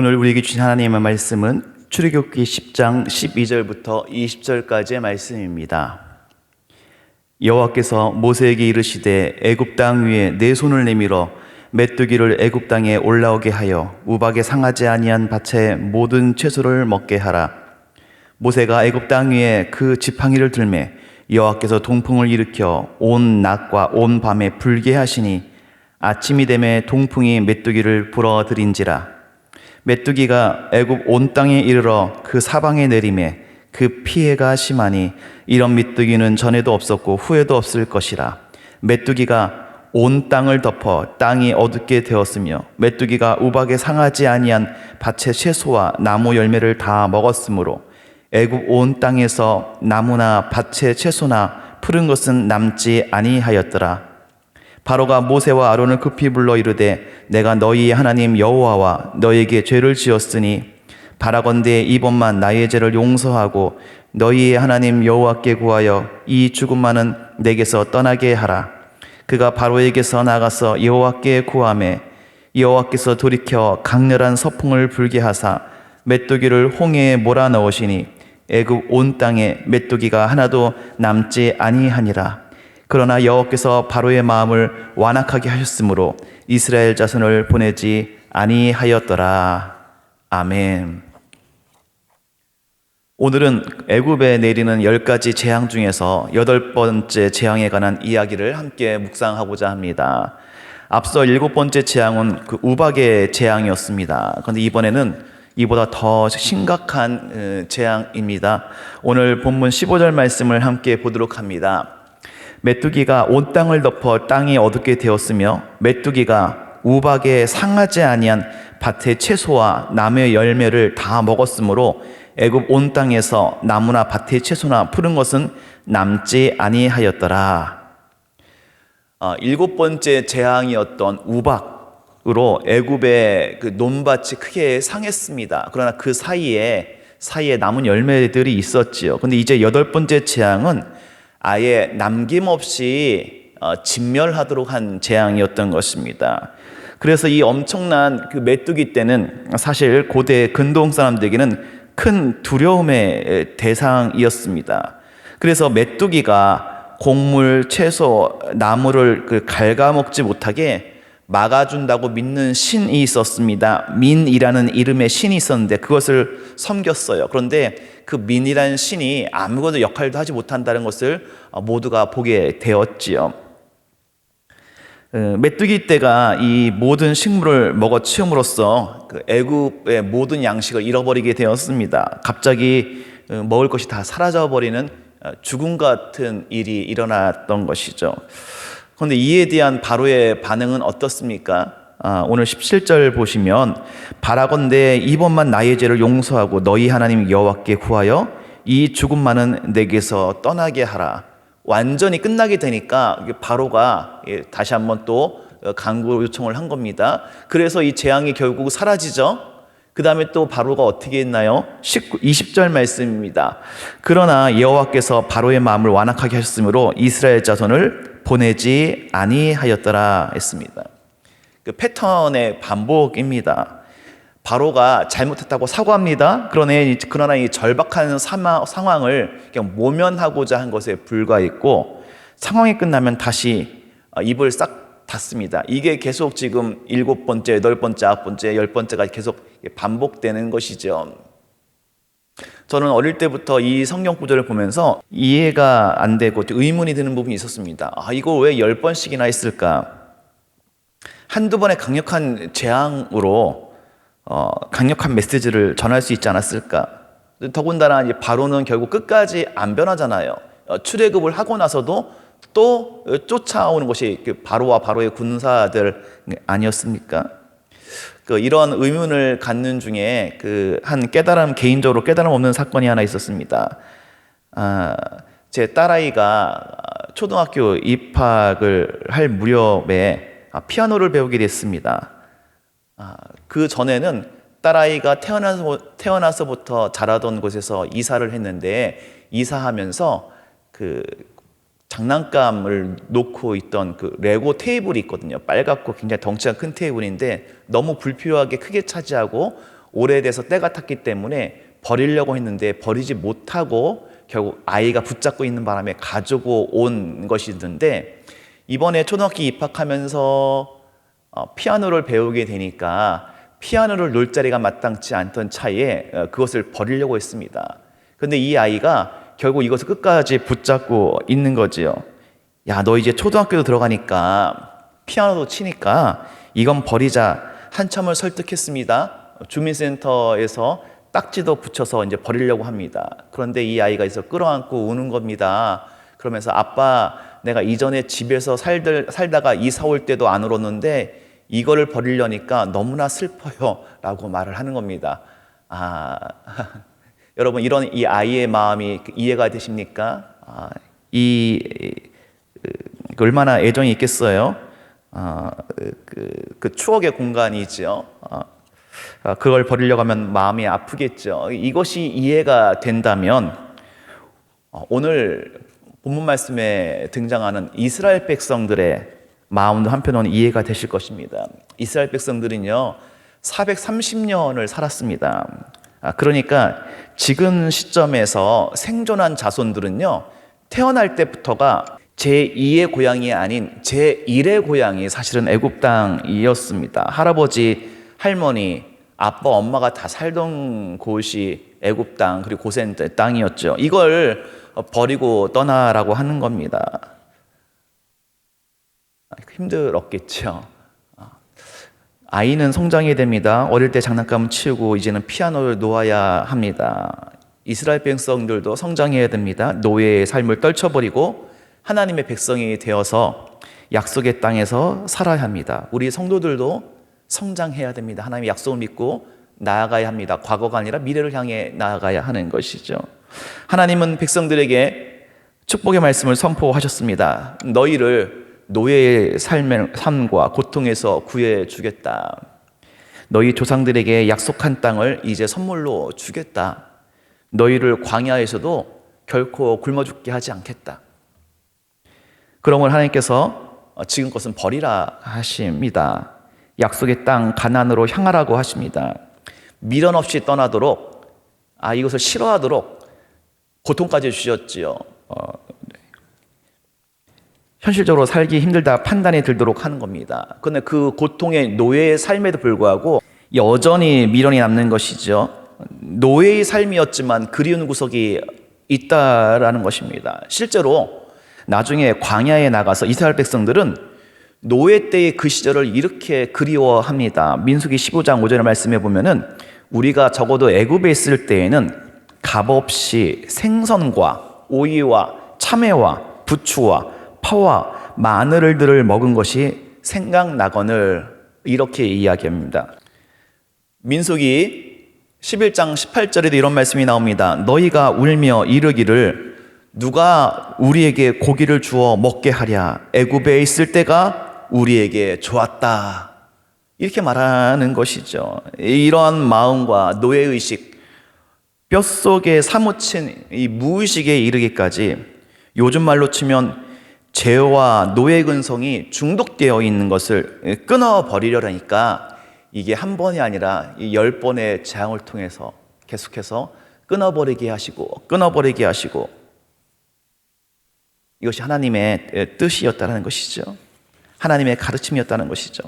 오늘 우리에게 주신 하나님의 말씀은 출애굽기 10장 12절부터 20절까지의 말씀입니다. 여호와께서 모세에게 이르시되 애굽 땅 위에 내 손을 내밀어 메뚜기를 애굽 땅에 올라오게 하여 우박에 상하지 아니한 밭의 모든 채소를 먹게 하라. 모세가 애굽 땅 위에 그 지팡이를 들매 여호와께서 동풍을 일으켜 온 낮과 온 밤에 불게 하시니 아침이 되매 동풍이 메뚜기를 불어들인지라 메뚜기가 애굽 온 땅에 이르러 그 사방에 내림에 그 피해가 심하니 이런 메뚜기는 전에도 없었고 후에도 없을 것이라. 메뚜기가 온 땅을 덮어 땅이 어둡게 되었으며 메뚜기가 우박에 상하지 아니한 밭의 채소와 나무 열매를 다 먹었으므로 애굽 온 땅에서 나무나 밭의 채소나 푸른 것은 남지 아니하였더라 바로가 모세와 아론을 급히 불러 이르되 내가 너희의 하나님 여호와와 너에게 죄를 지었으니 바라건대 이번만 나의 죄를 용서하고 너희의 하나님 여호와께 구하여 이 죽음만은 내게서 떠나게 하라. 그가 바로에게서 나가서 여호와께 구하매 여호와께서 돌이켜 강렬한 서풍을 불게 하사 메뚜기를 홍해에 몰아 넣으시니 애굽 온 땅에 메뚜기가 하나도 남지 아니하니라 그러나 여호와께서 바로의 마음을 완악하게 하셨으므로 이스라엘 자손을 보내지 아니하였더라. 아멘. 오늘은 애굽에 내리는 열 가지 재앙 중에서 여덟 번째 재앙에 관한 이야기를 함께 묵상하고자 합니다. 앞서 일곱 번째 재앙은 그 우박의 재앙이었습니다. 그런데 이번에는 이보다 더 심각한 어, 재앙입니다. 오늘 본문 15절 말씀을 함께 보도록 합니다. 메뚜기가 온 땅을 덮어 땅이 어둡게 되었으며 메뚜기가 우박에 상하지 아니한 밭의 채소와 나무의 열매를 다 먹었으므로 애굽 온 땅에서 나무나 밭의 채소나 푸른 것은 남지 아니하였더라. 어, 일곱 번째 재앙이었던 우박으로 애굽의 그 논밭이 크게 상했습니다. 그러나 그 사이에 사이에 남은 열매들이 있었지요. 근데 이제 여덟 번째 재앙은 아예 남김없이 어, 진멸하도록 한 재앙이었던 것입니다. 그래서 이 엄청난 그 메뚜기 때는 사실 고대 근동 사람들에게는 큰 두려움의 대상이었습니다. 그래서 메뚜기가 곡물, 채소, 나무를 그 갉아먹지 못하게 막아준다고 믿는 신이 있었습니다. 민이라는 이름의 신이 있었는데 그것을 섬겼어요. 그런데 그 민이라는 신이 아무것도 역할도 하지 못한다는 것을 모두가 보게 되었지요. 어, 메뚜기 떼가 이 모든 식물을 먹어 치움으로써 그 애굽의 모든 양식을 잃어버리게 되었습니다. 갑자기 어, 먹을 것이 다 사라져 버리는 어, 죽음 같은 일이 일어났던 것이죠. 그런데 이에 대한 바로의 반응은 어떻습니까? 아, 오늘 17절 보시면 바라건대 이번만 나의 죄를 용서하고 너희 하나님 여호와께 구하여 이 죽음만은 내게서 떠나게 하라. 완전히 끝나게 되니까 바로가 예, 다시 한번 또 강구 요청을 한 겁니다. 그래서 이 재앙이 결국 사라지죠. 그 다음에 또 바로가 어떻게 했나요? 19, 20절 말씀입니다. 그러나 여호와께서 바로의 마음을 완악하게 하셨으므로 이스라엘 자손을 보내지 아니하였더라 했습니다. 그 패턴의 반복입니다. 바로가 잘못했다고 사과합니다. 그러나, 그러나 이 절박한 사마, 상황을 그냥 모면하고자 한 것에 불과했고 상황이 끝나면 다시 입을 싹 닫습니다. 이게 계속 지금 일곱 번째, 여덟 번째, 아홉 번째, 열 번째가 계속 반복되는 것이죠. 저는 어릴 때부터 이 성경 구절을 보면서 이해가 안 되고 의문이 드는 부분이 있었습니다. 아, 이거 왜 열 번씩이나 했을까? 한두 번의 강력한 재앙으로 어, 강력한 메시지를 전할 수 있지 않았을까? 더군다나 바로는 결국 끝까지 안 변하잖아요. 어, 출애굽을 하고 나서도 또 쫓아오는 것이 그 바로와 바로의 군사들 아니었습니까? 그 이런 의문을 갖는 중에 그 한 깨달음 개인적으로 깨달음 없는 사건이 하나 있었습니다. 아, 제 딸아이가 초등학교 입학을 할 무렵에 아, 피아노를 배우게 됐습니다. 아, 그 전에는 딸아이가 태어나서, 태어나서부터 자라던 곳에서 이사를 했는데 이사하면서 그 장난감을 놓고 있던 그 레고 테이블이 있거든요. 빨갛고 굉장히 덩치가 큰 테이블인데 너무 불필요하게 크게 차지하고 오래돼서 때가 탔기 때문에 버리려고 했는데 버리지 못하고 결국 아이가 붙잡고 있는 바람에 가지고 온 것이 있는데 이번에 초등학교 입학하면서 어, 피아노를 배우게 되니까 피아노를 놓을 자리가 마땅치 않던 차에 어, 그것을 버리려고 했습니다. 근데 이 아이가 결국 이것을 끝까지 붙잡고 있는 거지요. 야, 너 이제 초등학교도 들어가니까 피아노도 치니까 이건 버리자. 한참을 설득했습니다. 주민센터에서 딱지도 붙여서 이제 버리려고 합니다. 그런데 이 아이가 있어 끌어안고 우는 겁니다. 그러면서 아빠, 내가 이전에 집에서 살들, 살다가 이사 올 때도 안 울었는데 이거를 버리려니까 너무나 슬퍼요. 라고 말을 하는 겁니다. 아, 여러분, 이런 이 아이의 마음이 이해가 되십니까? 아, 이, 그 얼마나 애정이 있겠어요? 아, 그, 그 추억의 공간이죠. 아, 아, 그걸 버리려고 하면 마음이 아프겠죠. 이것이 이해가 된다면 어, 오늘 본문 말씀에 등장하는 이스라엘 백성들의 마음도 한편으로는 이해가 되실 것입니다. 이스라엘 백성들은요, 430년을 살았습니다. 아, 그러니까 지금 시점에서 생존한 자손들은요, 태어날 때부터가 제2의 고향이 아닌 제1의 고향이 사실은 애굽 땅이었습니다. 할아버지, 할머니, 아빠, 엄마가 다 살던 곳이 애굽 땅 그리고 고센 땅이었죠. 이걸 버리고 떠나라고 하는 겁니다. 힘들었겠죠. 아이는 성장해야 됩니다. 어릴 때 장난감 치우고 이제는 피아노를 놓아야 합니다. 이스라엘 백성들도 성장해야 됩니다. 노예의 삶을 떨쳐버리고 하나님의 백성이 되어서 약속의 땅에서 살아야 합니다. 우리 성도들도 성장해야 됩니다. 하나님의 약속을 믿고 나아가야 합니다. 과거가 아니라 미래를 향해 나아가야 하는 것이죠. 하나님은 백성들에게 축복의 말씀을 선포하셨습니다. 너희를 노예의 삶의, 삶과 고통에서 구해 주겠다. 너희 조상들에게 약속한 땅을 이제 선물로 주겠다. 너희를 광야에서도 결코 굶어 죽게 하지 않겠다. 그러면 하나님께서 지금 것은 버리라 하십니다. 약속의 땅 가난으로 향하라고 하십니다. 미련 없이 떠나도록 아 이것을 싫어하도록 고통까지 주셨지요. 어, 네. 현실적으로 살기 힘들다 판단이 들도록 하는 겁니다. 그런데 그 고통의 노예의 삶에도 불구하고 여전히 미련이 남는 것이죠. 노예의 삶이었지만 그리운 구석이 있다라는 것입니다. 실제로 나중에 광야에 나가서 이스라엘 백성들은 노예 때의 그 시절을 이렇게 그리워합니다. 민수기 15장 5절의 말씀에 보면은 우리가 적어도 애굽에 있을 때에는 값없이 생선과 오이와 참외와 부추와 파와 마늘들을 먹은 것이 생각나거늘 이렇게 이야기합니다. 민수기 11장 18절에도 이런 말씀이 나옵니다. 너희가 울며 이르기를 누가 우리에게 고기를 주어 먹게 하랴 애굽에 있을 때가 우리에게 좋았다. 이렇게 말하는 것이죠. 이러한 마음과 노예 의식, 뼛속에 사무친 이 무의식에 이르기까지 요즘 말로 치면 죄와 노예 근성이 중독되어 있는 것을 끊어버리려니까 이게 한 번이 아니라 열 번의 재앙을 통해서 계속해서 끊어버리게 하시고 끊어버리게 하시고 이것이 하나님의 뜻이었다는 것이죠. 하나님의 가르침이었다는 것이죠.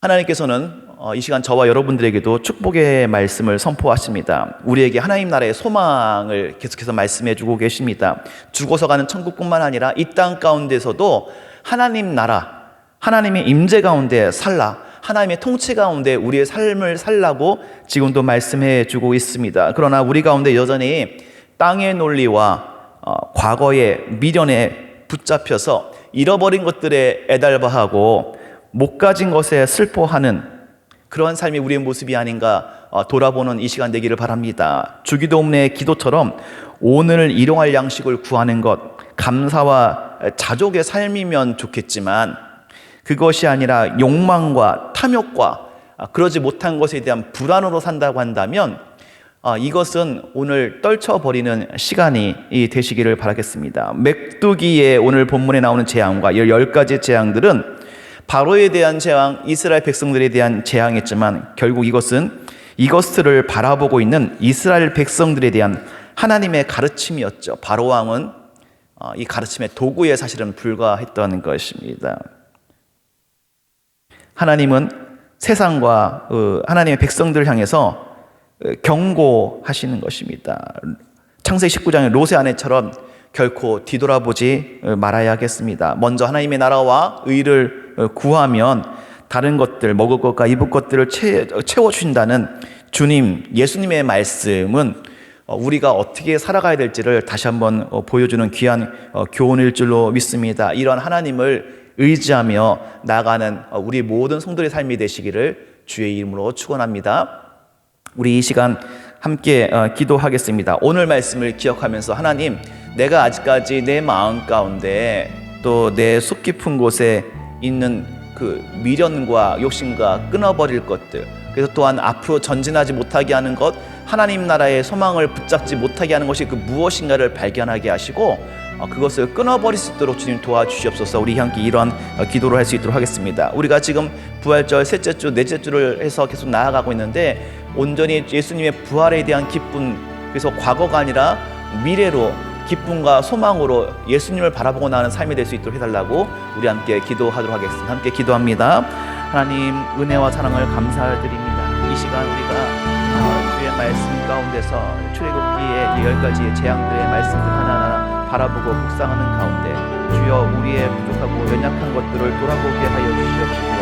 하나님께서는 어, 이 시간 저와 여러분들에게도 축복의 말씀을 선포하십니다. 우리에게 하나님 나라의 소망을 계속해서 말씀해 주고 계십니다. 죽어서 가는 천국뿐만 아니라 이 땅 가운데서도 하나님 나라, 하나님의 임재 가운데 살라, 하나님의 통치 가운데 우리의 삶을 살라고 지금도 말씀해 주고 있습니다. 그러나 우리 가운데 여전히 땅의 논리와 어, 과거의 미련에 붙잡혀서 잃어버린 것들에 애달바하고 못 가진 것에 슬퍼하는 그러한 삶이 우리의 모습이 아닌가 어, 돌아보는 이 시간 되기를 바랍니다. 주기도문의 기도처럼 오늘 일용할 양식을 구하는 것 감사와 자족의 삶이면 좋겠지만 그것이 아니라 욕망과 탐욕과 아, 그러지 못한 것에 대한 불안으로 산다고 한다면 아, 이것은 오늘 떨쳐버리는 시간이 되시기를 바라겠습니다. 맥두기의 오늘 본문에 나오는 재앙과 열 가지 재앙들은 바로에 대한 재앙, 이스라엘 백성들에 대한 재앙이었지만 결국 이것은 이것들을 바라보고 있는 이스라엘 백성들에 대한 하나님의 가르침이었죠. 바로 왕은 어, 이 가르침의 도구에 사실은 불과했던 것입니다. 하나님은 세상과 어, 하나님의 백성들을 향해서 어, 경고하시는 것입니다. 창세기 19장의 롯의 아내처럼 결코 뒤돌아보지 어, 말아야겠습니다. 먼저 하나님의 나라와 의를 구하면 다른 것들, 먹을 것과 입을 것들을 채워주신다는 주님, 예수님의 말씀은 우리가 어떻게 살아가야 될지를 다시 한번 보여주는 귀한 교훈일 줄로 믿습니다. 이런 하나님을 의지하며 나가는 우리 모든 성도의 삶이 되시기를 주의 이름으로 축원합니다. 우리 이 시간 함께 어, 기도하겠습니다. 오늘 말씀을 기억하면서 하나님, 내가 아직까지 내 마음 가운데 또 내 속 깊은 곳에 있는 그 미련과 욕심과 끊어버릴 것들, 그래서 또한 앞으로 전진하지 못하게 하는 것, 하나님 나라의 소망을 붙잡지 못하게 하는 것이 그 무엇인가를 발견하게 하시고 어, 그것을 끊어버릴 수 있도록 주님 도와주시옵소서. 우리 함께 이런 어, 기도를 할 수 있도록 하겠습니다. 우리가 지금 부활절 셋째 주, 넷째 주를 해서 계속 나아가고 있는데 온전히 예수님의 부활에 대한 기쁨, 그래서 과거가 아니라 미래로 기쁨과 소망으로 예수님을 바라보고 나가는 삶이 될 수 있도록 해달라고 우리 함께 기도하도록 하겠습니다. 함께 기도합니다. 하나님 은혜와 사랑을 감사드립니다. 이 시간 우리가 아, 주의 말씀 가운데서 출애굽기의 열 가지의 재앙들의 말씀들 하나하나 바라보고 묵상하는 가운데 주여 우리의 부족하고 연약한 것들을 돌아보게 하여 주시옵시고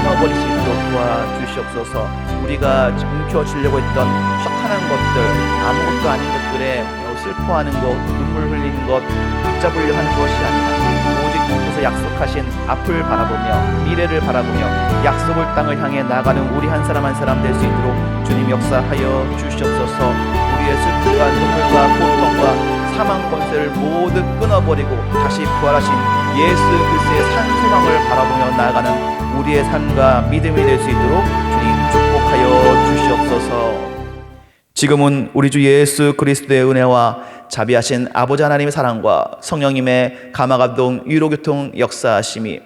끊어버릴 수 있도록 도와주시옵소서 우리가 움켜쥐려고 했던 허탄한 것들 아무것도 아닌 것들에 슬퍼하는 것 눈물 흘리는 것 붙잡으려 하는 것이 아니라 오직 주께서 약속하신 앞을 바라보며 미래를 바라보며 약속을 땅을 향해 나가는 우리 한 사람 한 사람 될 수 있도록 주님 역사하여 주시옵소서 우리의 슬픔과 눈물과 고통과 사망 권세를 모두 끊어버리고 다시 부활하신 예수 그리스도의 산 소망을 바라보며 나아가는 우리의 삶과 믿음이 될 수 있도록 주님 축복하여 주시옵소서. 지금은 우리 주 예수 그리스도의 은혜와 자비하신 아버지 하나님의 사랑과 성령님의 감화감동 위로교통 역사하심이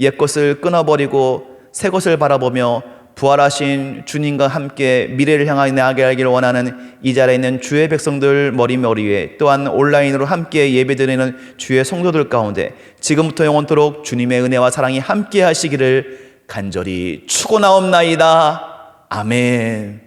옛 것을 끊어버리고 새 것을 바라보며 부활하신 주님과 함께 미래를 향하여 나아가기를 원하는 이 자리에 있는 주의 백성들 머리머리 에 또한 온라인으로 함께 예배드리는 주의 성도들 가운데 지금부터 영원토록 주님의 은혜와 사랑이 함께 하시기를 간절히 축원하옵나이다. 아멘.